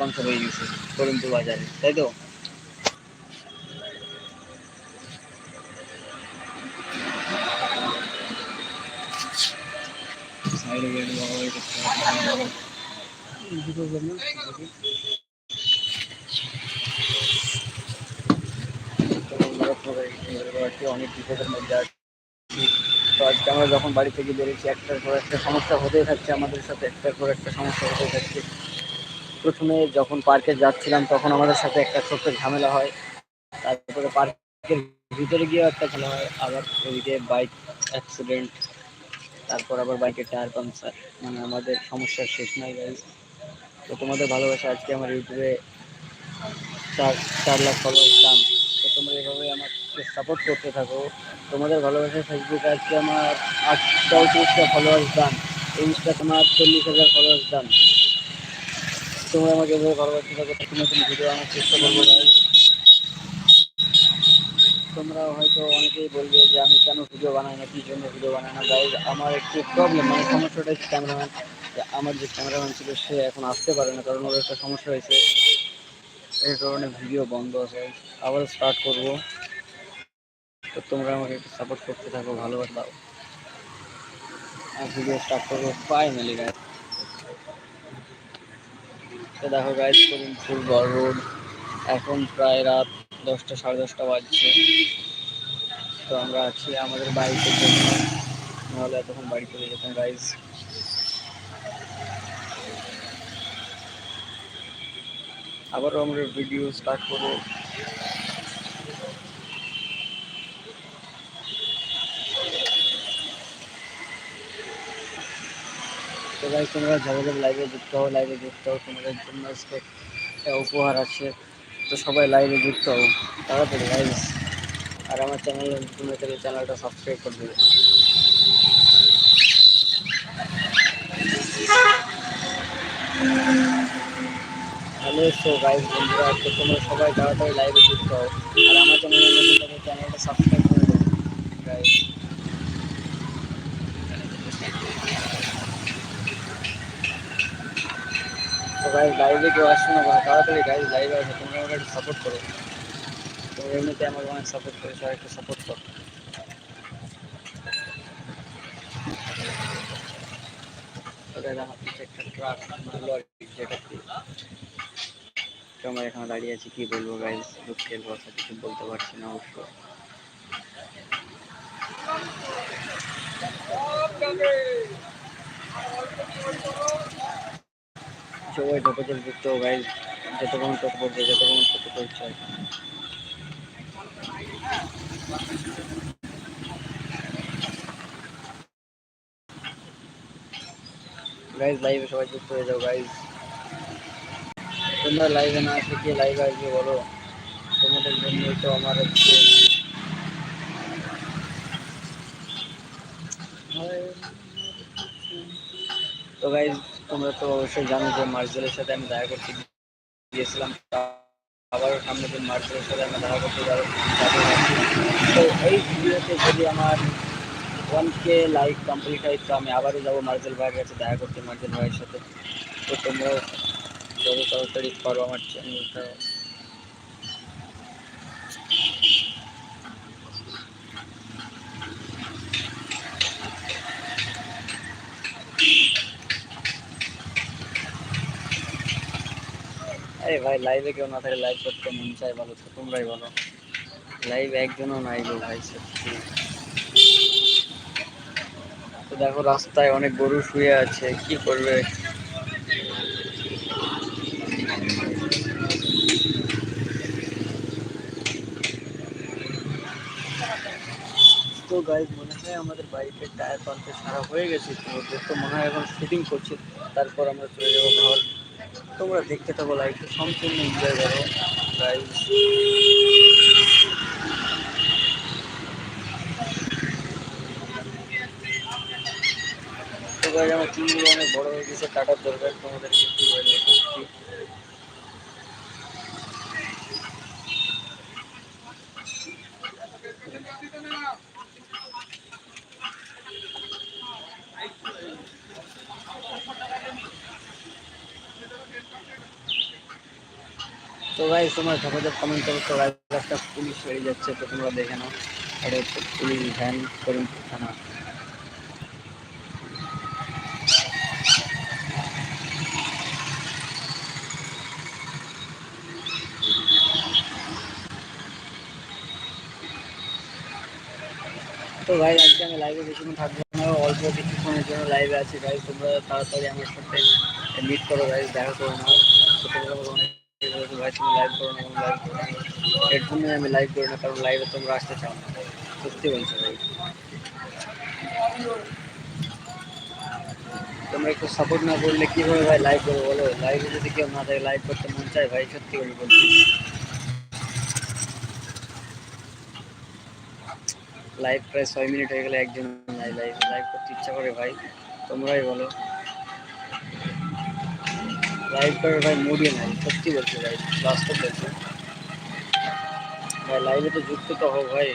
Sponsor হয়ে? গেছে করিমপুর বাজারে তাই তো? অনেক বিপদের তো আজকে আমরা যখন বাড়ি থেকে বেরিয়েছি একটার পর একটা সমস্যা হতেই থাকছে আমাদের সাথে একটার পর একটা সমস্যা হতেই থাকছে। প্রথমে যখন পার্কে যাচ্ছিলাম, তখন আমাদের সাথে একটা ছোট্ট ঝামেলা হয়। তারপরে পার্কের ভিতরে গিয়েও একটা ঝামেলা হয়। আবার ওইদিকে বাইক অ্যাক্সিডেন্ট তারপর আবার বাইকের টায়ার পাংচার মানে আমাদের সমস্যার শেষ নাই গাইজ তো তোমাদের ভালোবাসা, আজকে আমার ইউটিউবে চার চার লাখ ফলোয়ার্স দাম। তো তোমরা এভাবে আমাকে সাপোর্ট করতে থাকো। তোমাদের ভালোবাসা ফেসবুকে আজকে আমার আট চৌত্রিশটা ফলোয়ার্স দাম ইনস্টা তোমার চল্লিশ হাজার ফলোয়ার্স দাম। তোমরা আমাকে এভাবে ভালোবাসতে থাকো নতুন নতুন ভিডিও আমার চেষ্টা করব। তোমরা হয়তো অনেকেই বলবে যে আমি কেন ভিডিও বানাই না, কী জন্য ভিডিও বানাই না? গাইজ আমার একটু প্রবলেম মানে সমস্যাটা হচ্ছে ক্যামেরাম্যান আমার যে ক্যামেরাম্যান ছিল, সে এখন আসতে পারে না, কারণ ওর একটা সমস্যা হয়েছে। এই কারণে ভিডিও বন্ধ আছে। আবার স্টার্ট করব। তো তোমরা আমাকে একটু সাপোর্ট করতে থাকো, ভালোবাসা দাও। আর ভিডিও স্টার্ট করব ফাইনালি গাইজ তো দেখো গাইজ করুন ফুল রোড এখন প্রায় রাত দশটা, সাড়ে দশটা বাজছে। তো আমরা আছি আমাদের বাইকের জন্য। নাহলে এতক্ষণ বাড়ি চলে যেতাম গাইজ আবারও আমরা ভিডিও স্টার্ট করব। তো গাইজ তোমরা যাবে লাইভে যুক্ত হও লাইভে যুক্ত হও, তোমাদের জন্য আজকে একটা উপহার আছে। তো সবাই লাইভে যুক্ত হও, তাড়াতাড়ি গাইজ আর আমার চ্যানেল হয়ে থাকলে চ্যানেলটা সাবস্ক্রাইব করে দেবে। হ্যালো সো গাইজ বন্ধুরা, তো তোমরা সবাই তাড়াতাড়ি লাইভে যুক্ত হও। আর আমার চ্যানেল চ্যানেলটা সাবস্ক্রাইব করে দেবে গাইজ তো গাইজ লাইভে কেউ আসছো না কোনো তাড়াতাড়ি গাইজ লাইভে আসো তোমরা আমাকে একটু সাপোর্ট করো তোমরা এমনিতে আমাকে অনেক সাপোর্ট করে সবাই একটু সাপোর্ট করো ওদের আমার পিছে একটা ট্রাক লরি যেটা কি তো আমরা এখানে দাঁড়িয়ে আছি কি বলব গাইজ দুঃখের কথা কিছু বলতে পারছি না অবশ্য সবাই ঢোকে যুক্ত গাইজ যতক্ষণ টোটো পড়ছে যতক্ষণ টোটো পড়ছে লাইভে সবাই যুক্ত হয়ে যাও গাইজ তোমরা লাইভে না আসলে কে লাইভে বলো। তোমাদের জন্যই তো আমার হচ্ছে তো গাইজ তোমরা তো অবশ্যই জানো যে মার্জেলের সাথে আমি দেখা করতে গিয়েছিলাম আবার সামনে দিন মার্জেলের সাথে আমি দেখা করতে যাব তো এই ভিডিওতে যদি আমার ওয়ান কে লাইক কমপ্লিট হয়, তো আমি আবারও যাব মার্জেল ভাইয়ের কাছে দেখা করতে, মার্জেল ভাইয়ের সাথে। তো তোমরাও যত তাড়াতাড়ি করো আমার চ্যানেলটা ভাই লাইভে কেউ না থাকে লাইভ করতে মন চাই বলো তো, তোমরাই বলো। লাইভ একজনও নাই গো ভাই, সত্যি। তো দেখো, রাস্তায় অনেক গরু শুয়ে আছে, কি করবে? তো গাইজ মনে হয় আমাদের বাইকের টায়ার পাম্পে সারা হয়ে গেছে, তো মনে হয় এখন ফিটিং করছে, তারপর আমরা চলে যাব ঘর। তোমরা দেখতে থাকো একটু সম্পূর্ণ এনজয় করো তো আমার চুলগুলো অনেক বড় হয়ে গেছে কাটার দরকার তোমাদের কি তো ভাই তোমার ঝপাঝপ কমেন্ট করো। তো রাস্তা পুলিশ বেরিয়ে যাচ্ছে, তো তোমরা দেখে নাও। এটা হচ্ছে পুলিশ ভ্যান করিমপুর থানা। তো ভাই আজকে আমি লাইভে বেশিক্ষণ থাকব না, অল্প কিছুক্ষণের জন্য লাইভে আছি। ভাই তোমরা তাড়াতাড়ি আমার সাথে মিট করো ভাই দেখা করো না তো তোমরা আমাকে অনেক বলেছ, ভাই তুমি লাইভ করো না লাইভ করো না এর জন্যই আমি লাইভ করি না কারণ লাইভে তোমরা আসতে চাও না ভাই। সত্যি বলছো ভাই তোমরা একটু সাপোর্ট না করলে কীভাবে ভাই লাইভ করব বলো লাইভে যদি কেউ না থাকে লাইভ করতে মন চায় ভাই সত্যি করে বলছি লাইভ প্রায় ছয় মিনিট হয়ে গেলে একজন নাই লাইভ লাইভ করতে ইচ্ছা করে ভাই তোমরাই বলো লাইভ করে ভাই মুডই নাই, সত্যি বলছি ভাই, বাস্তব বলছি ভাই লাইভে তো যুক্ত তো হোক ভাই।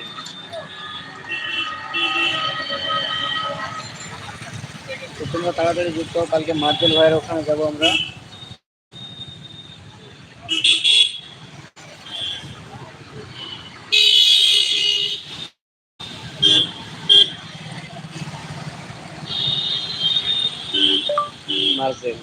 তোমরা তাড়াতাড়ি যুক্ত কালকে মার্জেল ভাইয়ের ওখানে যাব আমরা। মার্জেল